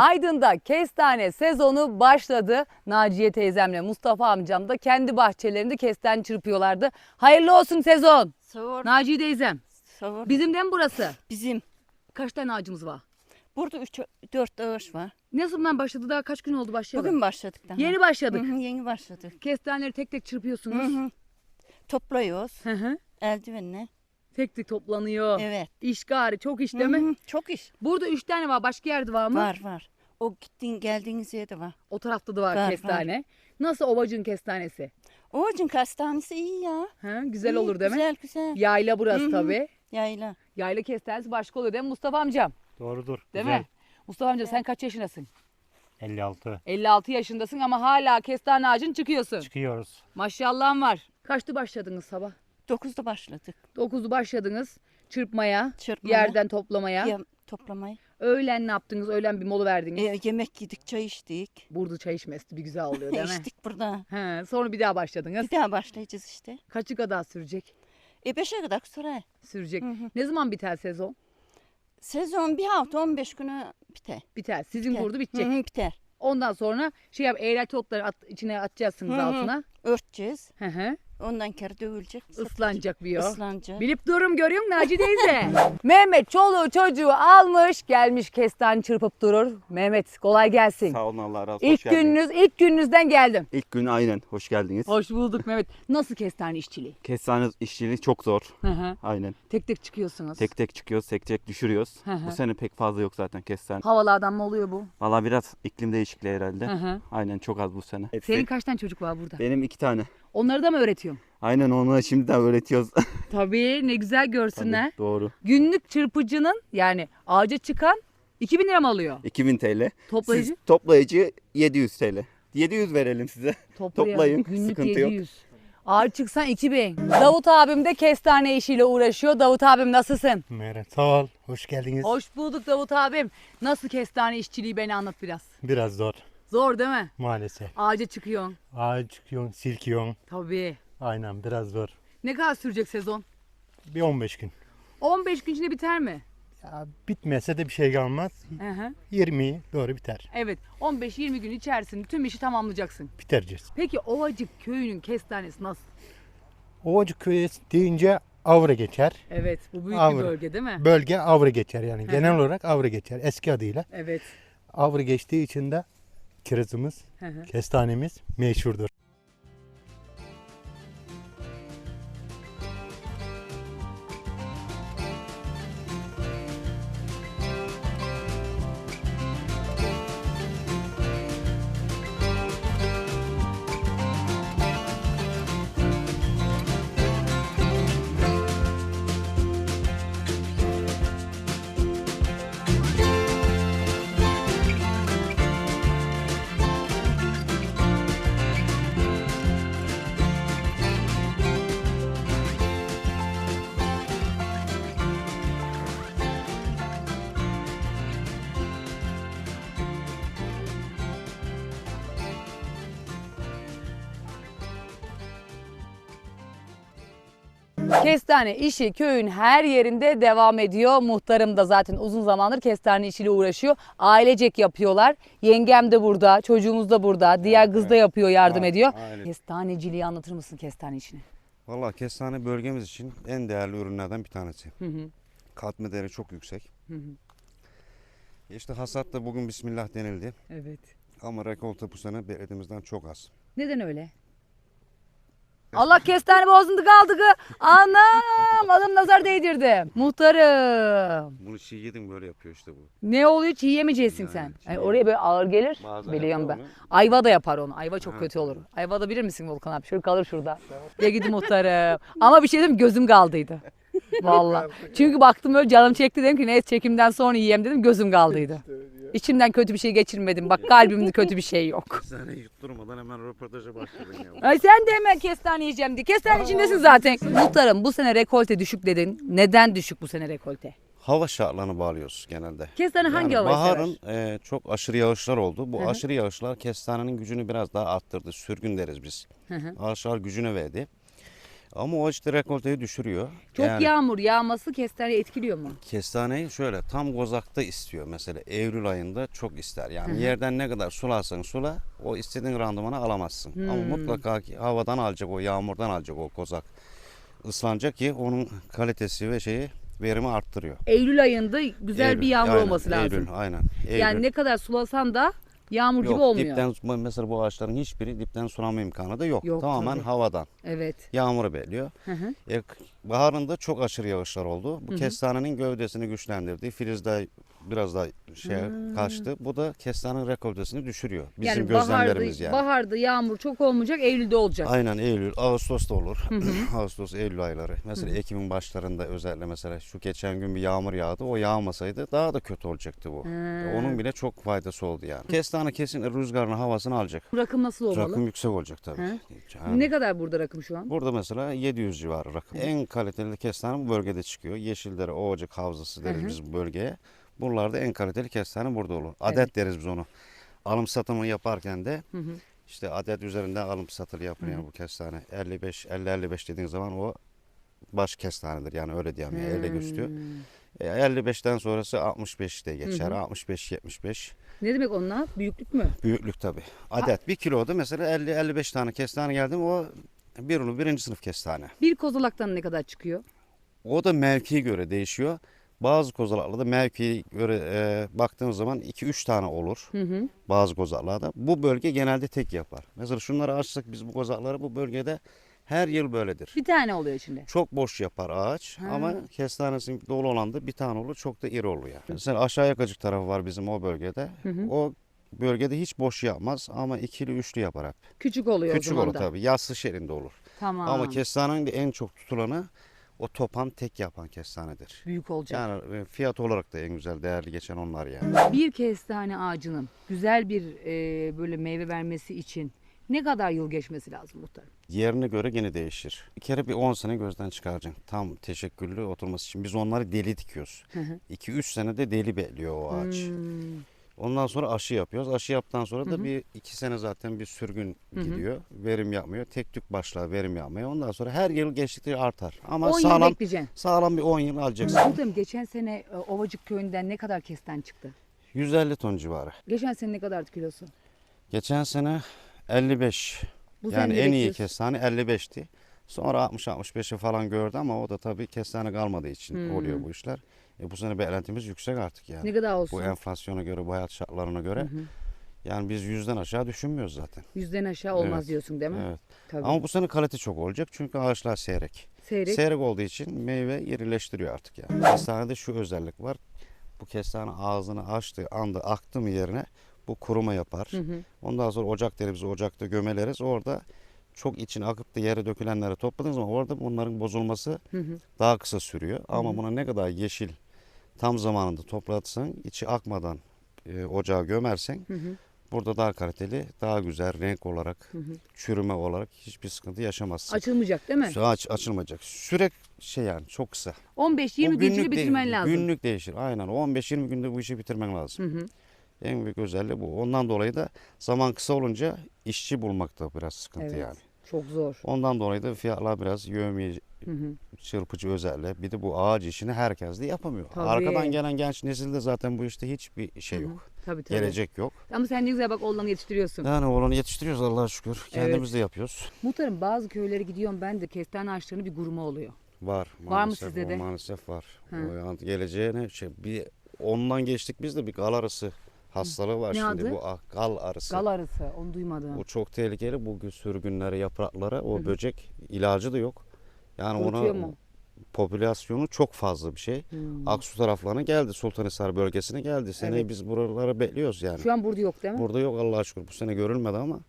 Aydın'da kestane sezonu başladı. Naciye teyzemle Mustafa amcam da kendi bahçelerinde kestane çırpıyorlardı. Hayırlı olsun sezon. Savur. Naciye teyzem. Savur. Bizim de mi burası? Bizim. Kaç tane ağacımız var? Burada üç, dört ağaç var. Ne zaman başladı? Daha kaç gün oldu başlayalı? Bugün başladık daha. Yeni başladık. Hı hı, yeni başladık. Kestaneleri tek tek Hı çırpıyorsunuz. hı. Topluyoruz Hı hı. eldivenle. Tek tek toplanıyor. Evet. İş gari çok iş değil mi? Hı hı, Çok iş. Burada üç tane var. Başka yerde var mı? Var var. O gittiğin geldiğiniz yerde var. O tarafta da var, Var, kestane. Nasıl ovacın kestanesi? Ovacın kastanesi iyi ya. Ha, güzel İyi, olur değil mi? Güzel güzel. Yayla burası Hı tabii. Yayla. Yayla kestanesi başka oluyor değil mi Mustafa amcam? Doğrudur. Değil Güzel. mi? Mustafa amca sen kaç yaşındasın? 56. 56 yaşındasın ama hala kestane ağacın çıkıyorsun. Çıkıyoruz. Maşallahın var. Kaçtı başladınız sabah? Dokuzda başladık. 9'u başladınız çırpmaya, Çırpmaya. yerden toplamaya. Yem, toplamayı. Öğlen ne yaptınız? Öğlen bir mola verdiniz. E, yemek yedik, çay içtik. Burada çay içmesi bir güzel oluyor değil mi? İçtik burada. He, sonra bir daha başladınız. Bir daha başlayacağız işte. Kaçı kadar sürecek? E beşe kadar sürer. Sürecek. Hı hı. Ne zaman biter sezon? Sezon bir hafta 15 günü biter. Biter. Sizin Biter. burada bitecek. Hı hı, biter. Ondan sonra şey yap eğrelti otları at, içine atacaksınız Hı hı. altına. Örteceğiz. Hı hı. Ondan kere dövülecek. Islanacak bir o. Islanacak. Bilip durum görüyor musun Naci teyze? Mehmet çoluğu çocuğu almış gelmiş kestane çırpıp durur. Mehmet kolay gelsin. Sağ olun Allah razı olsun. İlk Hoş geldiniz. gününüz ilk gününüzden geldim. İlk gün aynen hoş geldiniz. Hoş bulduk Mehmet. Nasıl kestane işçiliği? Kestane işçiliği çok zor. Hı hı. Aynen. Tek tek çıkıyorsunuz. Tek tek çıkıyoruz, tek tek düşürüyoruz. Hı hı. Bu sene pek fazla yok zaten kestane. Havalardan mı oluyor bu? Valla biraz iklim değişikliği herhalde. Hı hı. Aynen çok az bu sene. Hepsi- Senin kaç tane çocuk var burada? Benim iki tane. Onları da mı öğretiyorsun? Aynen onu şimdiden öğretiyoruz. Tabii ne güzel görsünler. Tabii, doğru. Günlük çırpıcının yani ağaca çıkan 2000 lira mı alıyor? 2000 TL. Toplayıcı? Siz toplayıcı 700 TL. 700 verelim size. Toplayalım. Toplayın, Günlük sıkıntı yok. 700. Ağır çıksan 2000. Davut abim de kestane işiyle uğraşıyor. Davut abim nasılsın? Merhaba. Sağ ol. Hoş geldiniz. Hoş bulduk Davut abim. Nasıl kestane işçiliği beni anlat biraz. Biraz zor Zor değil mi? maalesef. Ağaca çıkıyorsun. Ağaç çıkıyorsun, silkiyorsun. Tabii. Aynen biraz zor. Ne kadar sürecek sezon? Bir 15 gün. 15 gün içinde biter mi? Ya bitmese de bir şey kalmaz. Hı hı. 20 doğru biter. Evet 15-20 gün içerisinde tüm işi tamamlayacaksın. Bitireceğiz. Peki Ovacık köyünün kestanesi nasıl? Ovacık köyü deyince Avra geçer. Evet bu büyük bir Avra. bölge değil mi? Bölge Avra geçer yani. hı. Genel olarak Avra geçer. Eski adıyla. Evet. Avra geçtiği için de kirazımız, Hı hı. kestanemiz meşhurdur. Kestane işi köyün her yerinde devam ediyor. Muhtarım da zaten uzun zamandır kestane işiyle uğraşıyor. Ailecek yapıyorlar. Yengem de burada, çocuğumuz da burada. Diğer kız da yapıyor, yardım Ha, ediyor. aynen. Kestaneciliği anlatır mısın kestane işini? Valla kestane bölgemiz için en değerli ürünlerden bir tanesi. Hı hı. Katma değeri çok yüksek. Hı hı. İşte hasat da bugün Bismillah denildi. Evet. Ama rekolte bu sene beklediğimizden çok az. Neden öyle? Allah kestane bozundu kaldı kı. Anam adam nazar değdirdi. Muhtarım. Bunu çiğ yedin böyle yapıyor işte bu. Ne oluyor çiğ yemeyeceksin Yani sen. çiğ Yani oraya böyle ağır gelir. Biliyorum ben. onu. Ayva da yapar onu. Ayva çok Ha. kötü olur. Ayva da bilir misin Volkan abi? Şöyle kalır şurada. Ya gidi muhtarım. Ama bir şey mi? gözüm kaldıydı. Vallahi. Çünkü baktım öyle canım çekti dedim ki neyse çekimden sonra yiyeyim dedim gözüm kaldıydı. İçimden kötü bir şey geçirmedim. Bak kalbimde kötü bir şey yok. Kestane yutturmadan hemen röportaja başladın ya. Ay sen de hemen kestane yiyeceğim diye. Kestane içindesin zaten. Muhtarım bu sene rekolte düşük dedin. Neden düşük bu sene rekolte? Hava şartlarını bağlıyoruz genelde. Kestane hangi havayı Baharın e, çok aşırı yağışlar oldu. Bu Hı hı. aşırı yağışlar kestanenin gücünü biraz daha arttırdı. Sürgün deriz biz. Hı hı. Ağaçlar gücüne verdi. Ama o işte rekolteyi düşürüyor. Çok Yani yağmur yağması kestane etkiliyor mu? Kestaneyi şöyle tam gozakta istiyor mesela Eylül ayında çok ister. Yani yerden ne kadar sularsan sula o istediğin randımanı alamazsın. Ama Hmm. mutlaka ki havadan alacak o yağmurdan alacak o kozak. Islanacak ki onun kalitesi ve şeyi verimi arttırıyor. Eylül ayında güzel Eylül, bir yağmur aynen, olması lazım. Eylül aynen. Eylül. Yani ne kadar sulasan da yağmur Yok, gibi olmuyor. dipten mesela bu ağaçların hiçbiri dipten sulama imkanı da yok. Yok, Tamamen tabii. havadan. Evet. Yağmuru belliyor. Hı hı. E, baharında çok aşırı yağışlar oldu. Bu kestanenin gövdesini güçlendirdi. Filiz de biraz daha şey kaçtı. Bu da kestanenin rekoltesini düşürüyor. Bizim yani gözlemlerimiz baharda, yani. baharda yağmur çok olmayacak, Eylül'de olacak. Aynen Eylül, Ağustos'ta olur. Ağustos, Eylül ayları. Mesela Ekim'in başlarında özellikle mesela şu geçen gün bir yağmur yağdı. O yağmasaydı daha da kötü olacaktı bu. E, Onun bile çok faydası oldu yani. Kestane kesin rüzgarını havasını alacak. Rakım nasıl olmalı? Rakım yüksek olacak tabii. Hı. Yani- Ne kadar burada rakım şu an? Burada mesela 700 civarı rakım. En kaliteli kestane bu bölgede çıkıyor. Yeşildere, Ovacık Havzası deriz Hı hı. biz bu bölgeye. Buralarda en kaliteli kestane burada olur. Adet deriz biz onu. Alım satımı yaparken de Hı hı. işte adet üzerinden alım satılı yapılıyor bu kestane. 55 50 55 dediğin zaman o baş kestanedir yani öyle diyeyim yani elle üstü. Hmm. E, 55'ten sonrası 65 de geçer. 65 75 Ne demek onlar? Büyüklük mü? büyüklük tabii. Adet bir kiloda mesela 50 55 tane kestane geldi mi o bir unu birinci sınıf kestane. Bir kozalaktan ne kadar çıkıyor? O da mevkiye göre değişiyor. Bazı kozalaklarda mevkiye göre e, baktığımız zaman 2-3 tane olur. Hı hı. Bazı kozaklarda. Bu bölge genelde tek yapar. Mesela şunları açsak biz bu kozakları bu bölgede her yıl böyledir. Bir tane oluyor içinde. Çok boş yapar ağaç Ha. ama kestanesi dolu olan da bir tane olur çok da iri olur yani. Mesela aşağı yakacık tarafı var bizim o bölgede. O bölgede hiç boş yapmaz ama ikili üçlü yapar hep. Küçük oluyor Küçük o zaman olur da. tabii. Yassı şeklinde olur. Tamam. Ama kestanenin de en çok tutulanı o topan tek yapan kestanedir. Büyük olacak. Yani e, fiyat olarak da en güzel değerli geçen onlar yani. Bir kestane ağacının güzel bir e, böyle meyve vermesi için ne kadar yıl geçmesi lazım muhtarım? Yerine göre gene değişir. Bir kere bir 10 sene gözden çıkaracaksın. Tam teşekküllü oturması için. Biz onları deli dikiyoruz. Hı hı. 2-3 senede deli bekliyor o ağaç. Hmm. Ondan sonra aşı yapıyoruz. Aşı yaptıktan sonra da bir iki sene zaten bir sürgün gidiyor. Verim yapmıyor. Tek tük başlar verim yapmaya. Ondan sonra her yıl geçtikçe artar. Ama 10 yıl sağlam sağlam bir 10 yıl alacaksın. Muhtarım geçen sene e, Ovacık köyünden ne kadar kesten çıktı? 150 ton civarı. Geçen sene ne kadardı kilosu? Geçen sene 55. Bu yani en iyi kestane 55'ti. Sonra 60-65'i falan gördü ama o da tabii kestane kalmadığı için Hmm. oluyor bu işler. E bu sene beklentimiz yüksek artık yani. Ne kadar olsun? Bu enflasyona göre, bu hayat şartlarına göre. Yani biz yüzden aşağı düşünmüyoruz zaten. Yüzden aşağı olmaz Evet. diyorsun değil mi? Evet. Tabii. Ama bu sene kalite çok olacak çünkü ağaçlar seyrek. Seyrek. Seyrek olduğu için meyve irileştiriyor artık yani. Kestanede şu özellik var. Bu kestane ağzını açtığı anda aktı mı yerine bu kuruma yapar. Hı hı. Ondan sonra ocak deriz, ocakta gömeleriz. Orada çok içine akıp da yere dökülenleri topladığınız zaman orada bunların bozulması Hı hı. daha kısa sürüyor. Ama buna ne kadar yeşil tam zamanında toplatsan, içi akmadan e, ocağa gömersen Hı hı. burada daha kaliteli, daha güzel renk olarak, Hı hı. çürüme olarak hiçbir sıkıntı yaşamazsın. Açılmayacak değil mi? Aç, açılmayacak. Sürek şey yani çok kısa. 15-20 O gün de- bitirmen lazım. Günlük değişir. Aynen. O 15-20 günde bu işi bitirmen lazım. Hı hı. En büyük özelliği bu. Ondan dolayı da zaman kısa olunca işçi bulmakta biraz sıkıntı Evet. yani. Çok zor. Ondan dolayı da fiyatlar biraz hı. çırpıcı özelliği. Bir de bu ağaç işini herkes de yapamıyor. Tabii. Arkadan gelen genç nesilde zaten bu işte hiçbir şey yok. Tabii tabii. Gelecek yok. Ama sen ne güzel bak oğlanı yetiştiriyorsun. Yani oğlanı yetiştiriyoruz Allah'a şükür. Kendimiz Evet. de yapıyoruz. Muhtarım bazı köylere gidiyorum ben de kestane ağaçlarının bir guruma oluyor. Var. mı maalesef, sizde de? Maalesef var. Hı. O yani geleceğine şey bir ondan geçtik biz de bir gal arısı hastalığı var Ne şimdi adı? bu ah, gal arısı. Gal arısı onu duymadım. Bu çok tehlikeli. Bu sürgünlere, yapraklara o böcek ilacı da yok. Yani ona mu? popülasyonu çok fazla bir şey. Hmm. Aksu taraflarına geldi. Sultanhisar bölgesine geldi. Seneye Evet. biz buraları bekliyoruz yani. Şu an burada yok değil mi? Burada yok Allah'a şükür. Bu sene görülmedi ama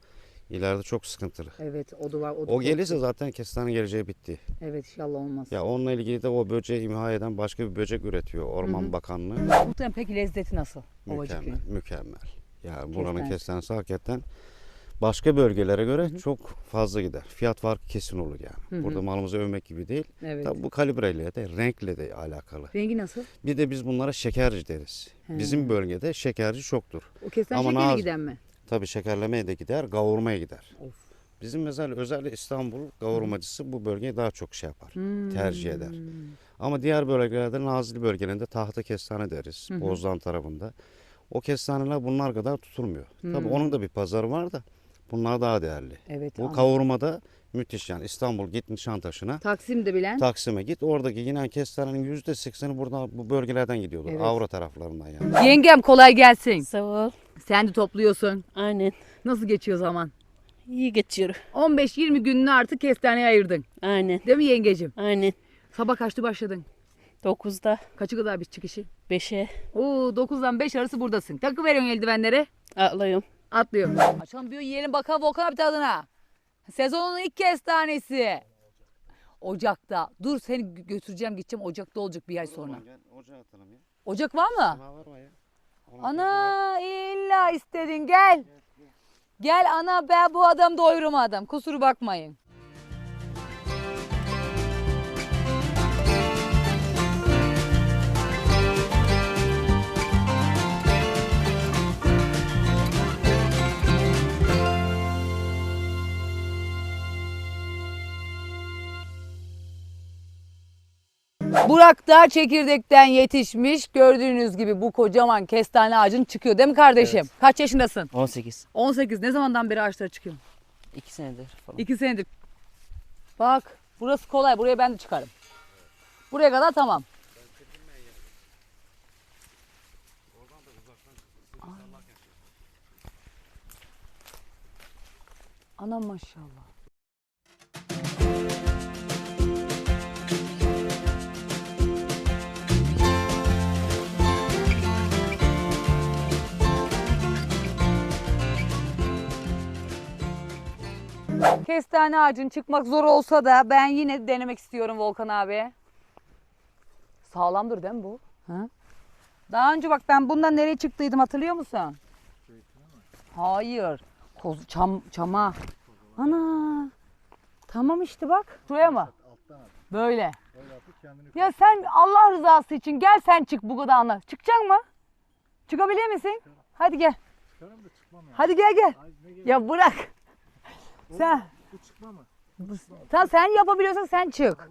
ileride çok sıkıntılı. Evet o da var. O, O gelirse zaten kestane geleceği bitti. Evet inşallah olmaz. Ya onunla ilgili de o böceği imha eden başka bir böcek üretiyor Orman Hı hı. Bakanlığı. Muhtarım peki lezzeti nasıl? Mükemmel, mükemmel. Yani buranın Kestanesi. kestanesi hakikaten başka bölgelere göre Hı hı. çok fazla gider. Fiyat farkı kesin olur yani. Hı hı. Burada malımızı övmek gibi değil. Evet. Tabii bu kalibreyle de renkle de alakalı. Rengi nasıl? Bir de biz bunlara şekerci deriz. He. Bizim bölgede şekerci çoktur. O kestane naz- giden mi? Tabii şekerlemeye de gider, kavurmaya gider. Of. Bizim mesela özellikle İstanbul kavurmacısı bu bölgeyi daha çok şey yapar. Tercih eder. Ama diğer bölgelerde Nazilli bölgelerinde tahta kestane deriz. Bozdan tarafında. O kestaneler bunlar kadar tutulmuyor. Tabii onun da bir pazarı var da bunlar daha değerli. Evet. Bu anladım. kavurmada müthiş yani İstanbul git Nişantaşı'na. Taksim'de bilen. Taksim'e git oradaki yine kestanenin yüzde sekseni buradan bu bölgelerden gidiyorlar. Evet. Avra taraflarından yani. Yengem kolay gelsin. Sağ ol. Sen de topluyorsun. Aynen. Nasıl geçiyor zaman? İyi geçiyor. 15-20 gününü artık kestaneye ayırdın. Aynen. Değil mi yengecim? Aynen. Sabah kaçta başladın? 9'da Kaçı kadar bir çıkışı? 5'e Oo 9'dan 5 arası buradasın. Takı veriyorsun eldivenleri. atlıyorum. Atlıyor. Açalım bir yiyelim bakalım Volkan abi tadına. Sezonun ilk kestanesi. Ocakta. Dur seni gö- götüreceğim gideceğim Ocakta olacak bir ay sonra. Ocağa atalım ya. Ocak var mı? var mı ya? Ana illa istedin gel. Gel ana ben bu adam doyurmadım. Kusuru bakmayın. Burak da çekirdekten yetişmiş. Gördüğünüz gibi bu kocaman kestane ağacın çıkıyor değil mi kardeşim? Kaç yaşındasın? 18. 18. Ne zamandan beri ağaçlara çıkıyor? 2 senedir falan. İki senedir. Bak burası kolay. Buraya ben de çıkarım. Buraya kadar tamam. Anam maşallah. Kestane ağacın çıkmak zor olsa da ben yine denemek istiyorum Volkan abi. Sağlamdır değil mi bu? Ha? Daha önce bak ben bundan nereye çıktıydım hatırlıyor musun? Hayır. Koz, çam, çama. Ana. Tamam işte bak. Şuraya mı? Böyle. Ya sen Allah rızası için gel sen çık bu anla. Çıkacak mı? Çıkabilir misin? Hadi gel. Hadi gel gel. Ya bırak. Sen. Bu Tamam sen yapabiliyorsan sen çık.